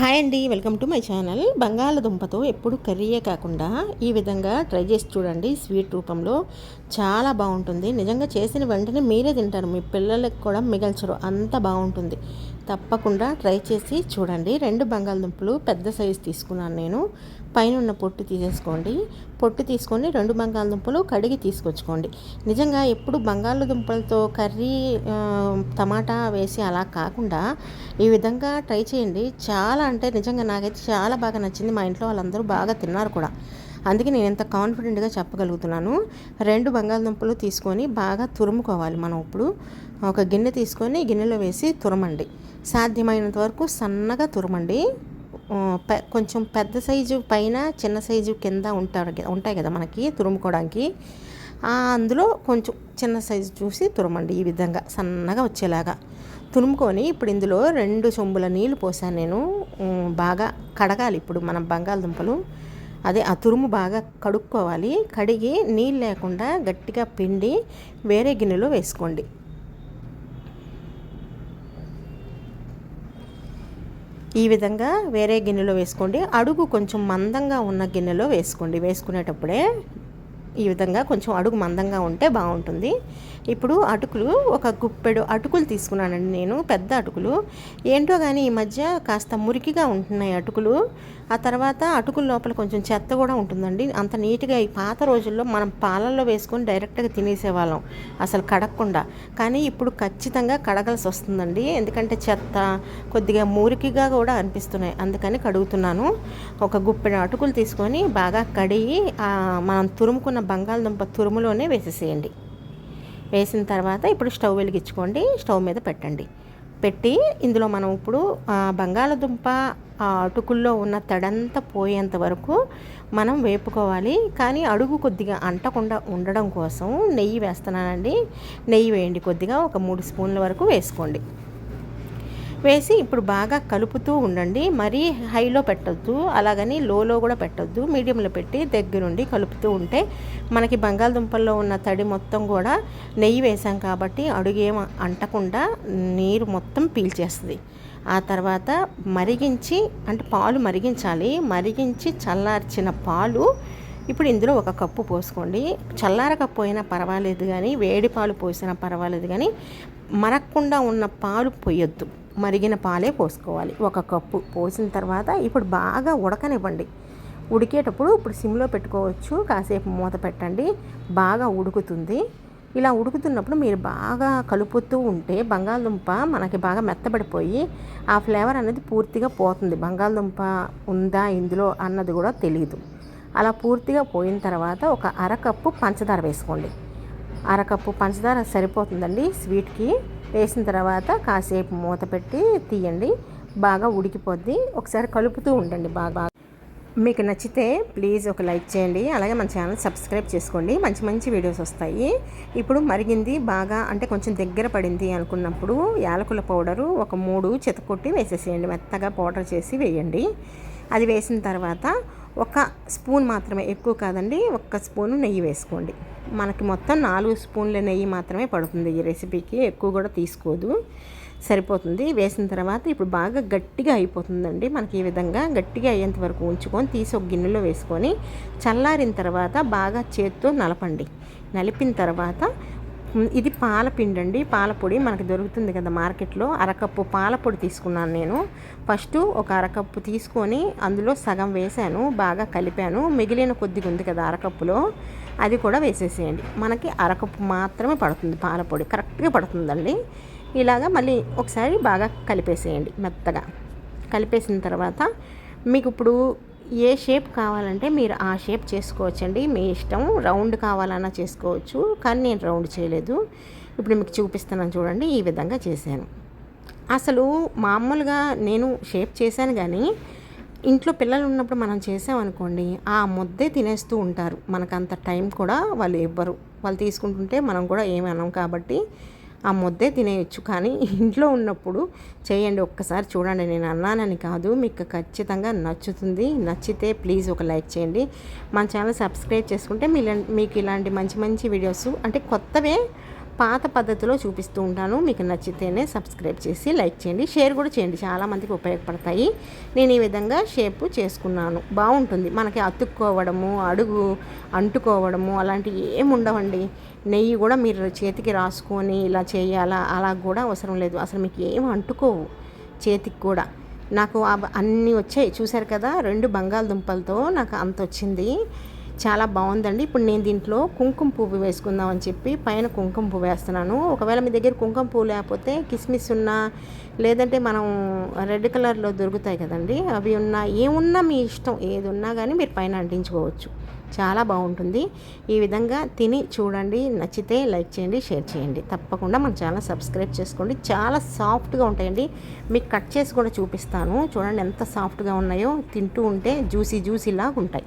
Hi అండి welcome to my channel. బంగాళదుంపతో ఎప్పుడు కర్రీయే కాకుండా ఈ విధంగా ట్రై చేసి చూడండి. స్వీట్ రూపంలో చాలా బాగుంటుంది. నిజంగా చేసిన వెంటనే మీరే తింటారు. మీ పిల్లలకు కూడా మిగల్చరు. అంత బాగుంటుంది. తప్పకుండా ట్రై చేసి చూడండి. రెండు బంగాళదుంపలు పెద్ద సైజు తీసుకున్నాను నేను. పైన ఉన్న పొట్టు తీసేసుకోండి. పొట్టు తీసుకొని రెండు బంగాళదుంపలు కడిగి తీసుకొచ్చుకోండి. నిజంగా ఎప్పుడు బంగాళదుంపలతో కర్రీ టమాటా వేసి అలా కాకుండా ఈ విధంగా ట్రై చేయండి. చాలా అంటే నిజంగా నాకైతే చాలా బాగా నచ్చింది. మా ఇంట్లో వాళ్ళందరూ బాగా తిన్నారు కూడా. అందుకే నేను ఎంత కాన్ఫిడెంట్గా చెప్పగలుగుతున్నాను రెండు బంగాళదుంపలు తీసుకొని బాగా తురుముకోవాలి మనం ఇప్పుడు. ఒక గిన్నె తీసుకొని గిన్నెలో వేసి తురమండి. సాధ్యమైనంత వరకు సన్నగా తురమండి. పె- కొంచెం పెద్ద సైజు పైన చిన్న సైజు కింద ఉంటారు ఉంటాయి కదా మనకి తురుముకోవడానికి అందులో కొంచెం చిన్న సైజు చూసి తురమండి ఈ విధంగా సన్నగా వచ్చేలాగా. తురుముకొని ఇప్పుడు ఇందులో రెండు చెంబుల నీళ్ళు పోసాను నేను. బాగా కడగాలి ఇప్పుడు మనం బంగాళదుంపలు. అదే ఆ తురుము బాగా కడుక్కోవాలి. కడిగి నీళ్ళు లేకుండా గట్టిగా పిండి వేరే గిన్నెలో వేసుకోండి. ఈ విధంగా వేరే గిన్నెలో వేసుకోండి. అడుగు కొంచెం మందంగా ఉన్న గిన్నెలో వేసుకోండి. వేసుకునేటప్పుడే ఈ విధంగా కొంచెం అడుగు మందంగా ఉంటే బాగుంటుంది. ఇప్పుడు అటుకులు ఒక గుప్పెడు అటుకులు తీసుకున్నానండి నేను పెద్ద అటుకులు. ఏంటో కానీ ఈ మధ్య కాస్త మురికిగా ఉంటున్నాయి అటుకులు. ఆ తర్వాత అటుకుల లోపల కొంచెం చెత్త కూడా ఉంటుందండి. అంత నీట్గా ఈ పాత రోజుల్లో మనం పాలల్లో వేసుకొని డైరెక్ట్గా తినేసేవాళ్ళం అసలు కడగకుండా కానీ ఇప్పుడు ఖచ్చితంగా కడగాల్సి వస్తుందండి. ఎందుకంటే చెత్త కొద్దిగా మురికిగా కూడా అనిపిస్తున్నాయి. అందుకని కడుగుతున్నాను. ఒక గుప్పెడు అటుకులు తీసుకొని బాగా కడిగి మనం తురుముకున్న బంగాళదుంప తురుములోనే వేసేసేయండి. వేసిన తర్వాత ఇప్పుడు స్టవ్ వెలిగించుకోండి. స్టవ్ మీద పెట్టండి. పెట్టి ఇందులో మనం ఇప్పుడు బంగాళదుంప ఆ అటుకుల్లో ఉన్న తడంతా పోయేంత వరకు మనం వేపుకోవాలి. కానీ అడుగు కొద్దిగా అంటకుండా ఉండడం కోసం నెయ్యి వేస్తున్నానండి. నెయ్యి వేయండి కొద్దిగా ఒక మూడు స్పూన్ల వరకు వేసుకోండి. వేసి ఇప్పుడు బాగా కలుపుతూ ఉండండి. మరీ హైలో పెట్టొద్దు. అలాగని లోలో కూడా పెట్టొద్దు. మీడియంలో పెట్టి దగ్గరుండి కలుపుతూ ఉంటే మనకి బంగాళదుంపల్లో ఉన్న తడి మొత్తం కూడా నెయ్యి వేసాం కాబట్టి అడుగేం అంటకుండా నీరు మొత్తం పీల్చేస్తుంది. ఆ తర్వాత మరిగించి అంటే పాలు మరిగించాలి. మరిగించి చల్లార్చిన పాలు ఇప్పుడు ఇందులో ఒక కప్పు పోసుకోండి. చల్లారకపోయినా పర్వాలేదు కానీ వేడి పాలు పోసినా పర్వాలేదు కానీ మరక్కుండా ఉన్న పాలు పోయొద్దు. మరిగిన పాలే పోసుకోవాలి. ఒక కప్పు పోసిన తర్వాత ఇప్పుడు బాగా ఉడకనివ్వండి. ఉడికేటప్పుడు ఇప్పుడు సిమ్లో పెట్టుకోవచ్చు. కాసేపు మూత పెట్టండి. బాగా ఉడుకుతుంది. ఇలా ఉడుకుతున్నప్పుడు మీరు బాగా కలుపుతూ ఉంటే బంగాళదుంప మనకి బాగా మెత్తబడిపోయి ఆ ఫ్లేవర్ అనేది పూర్తిగా పోతుంది. బంగాళదుంప ఉందా ఇందులో అన్నది కూడా తెలియదు అలా పూర్తిగా పోయిన తర్వాత ఒక అరకప్పు పంచదార వేసుకోండి. అరకప్పు పంచదార సరిపోతుందండి స్వీట్కి. వేసిన తర్వాత కాసేపు మూత పెట్టి తీయండి. బాగా ఉడికిపోద్ది. ఒకసారి కలుపుతూ ఉండండి బాగా. మీకు నచ్చితే ప్లీజ్ ఒక లైక్ చేయండి. అలాగే మన ఛానల్ సబ్స్క్రైబ్ చేసుకోండి. మంచి మంచి వీడియోస్ వస్తాయి. ఇప్పుడు మరిగింది బాగా అంటే కొంచెం దగ్గర పడింది అనుకున్నప్పుడు యాలకుల పౌడరు ఒక మూడు చితకొట్టి వేసేసేయండి. మెత్తగా పౌడర్ చేసి వేయండి. అది వేసిన తర్వాత ఒక స్పూన్ మాత్రమే ఎక్కువ కాదండి ఒక్క స్పూను నెయ్యి వేసుకోండి. మనకి మొత్తం నాలుగు స్పూన్ల నెయ్యి మాత్రమే పడుతుంది ఈ రెసిపీకి. ఎక్కువ కూడా తీసుకోదు. సరిపోతుంది. వేసిన తర్వాత ఇప్పుడు బాగా గట్టిగా అయిపోతుందండి. మనకి ఈ విధంగా గట్టిగా అయ్యేంత వరకు ఉంచుకొని తీసి ఒక గిన్నెలో వేసుకొని చల్లారిన తర్వాత బాగా చేత్తో నలపండి. నలిపిన తర్వాత ఇది పాలపిండి అండి పాలపొడి మనకి దొరుకుతుంది కదా మార్కెట్లో. అరకప్పు పాలపొడి తీసుకున్నాను నేను. ఫస్ట్ ఒక అరకప్పు తీసుకొని అందులో సగం వేసాను బాగా కలిపాను. మిగిలిన కొద్దిగా ఉంది కదా అరకప్పులో. అది కూడా వేసేసేయండి. మనకి అరకప్పు మాత్రమే పడుతుంది పాలపొడి. కరెక్ట్గా పడుతుందండి. ఇలాగా మళ్ళీ ఒకసారి బాగా కలిపేసేయండి మెత్తగా. కలిపేసిన తర్వాత మీకు ఇప్పుడు ఏ షేప్ కావాలంటే మీరు ఆ షేప్ చేసుకోవచ్చండి. మీ ఇష్టం రౌండ్ కావాలన్నా చేసుకోవచ్చు కానీ నేను రౌండ్ చేయలేదు. ఇప్పుడు మీకు చూపిస్తున్నాను చూడండి ఈ విధంగా చేశాను. అసలు మామూలుగా నేను షేప్ చేశాను కానీ ఇంట్లో పిల్లలు ఉన్నప్పుడు మనం చేసామనుకోండి ఆ ముద్దే తినేస్తూ ఉంటారు. మనకు అంత టైం కూడా వాళ్ళు ఇవ్వరు. వాళ్ళు తీసుకుంటుంటే మనం కూడా ఏమి అనం కాబట్టి ఆ ముద్దే తినేయచ్చు. కానీ ఇంట్లో ఉన్నప్పుడు చేయండి ఒక్కసారి చూడండి. నేను అన్నానని కాదు మీకు ఖచ్చితంగా నచ్చుతుంది. నచ్చితే ప్లీజ్ ఒక లైక్ చేయండి. మన ఛానల్ సబ్స్క్రైబ్ చేసుకుంటే మీ మీకు ఇలాంటి మంచి మంచి వీడియోస్ అంటే కొత్తవే పాత పద్ధతిలో చూపిస్తూ ఉంటాను. మీకు నచ్చితేనే సబ్స్క్రైబ్ చేసి లైక్ చేయండి షేర్ కూడా చేయండి. చాలామందికి ఉపయోగపడతాయి. నేను ఈ విధంగా షేప్ చేసుకున్నాను. బాగుంటుంది. మనకి అతుక్కోవడము అడుగు అంటుకోవడము అలాంటివి ఏమి ఉండవండి. నెయ్యి కూడా మీరు చేతికి రాసుకొని ఇలా చేయాలా? అలా కూడా అవసరం లేదు. అసలు మీకు ఏం అంటుకోవు చేతికి కూడా. నాకు అన్నీ వచ్చాయి. చూశారు కదా? రెండు బంగాళదుంపలతో నాకు అంత వచ్చింది చాలా బాగుందండి. ఇప్పుడు నేను దీంట్లో కుంకుమ పువ్వు వేసుకుందామని చెప్పి పైన కుంకుమ పువ్వు వేస్తున్నాను. ఒకవేళ మీ దగ్గర కుంకుమ పువ్వు లేకపోతే కిస్మిస్ ఉన్నా లేదంటే మనం రెడ్ కలర్లో దొరుకుతాయి కదండి అవి ఉన్నా ఏమున్నా మీ ఇష్టం ఏది ఉన్నా కానీ మీరు పైన అంటించుకోవచ్చు. చాలా బాగుంటుంది. ఈ విధంగా తిని చూడండి నచ్చితే లైక్ చేయండి షేర్ చేయండి. తప్పకుండా మన ఛానల్ సబ్స్క్రైబ్ చేసుకోండి. చాలా సాఫ్ట్గా ఉంటాయండి. మీకు కట్ చేసి కూడా చూపిస్తాను. చూడండి ఎంత సాఫ్ట్గా ఉన్నాయో. తింటూ ఉంటే జ్యూసీ జ్యూసీ లాగా ఉంటాయి.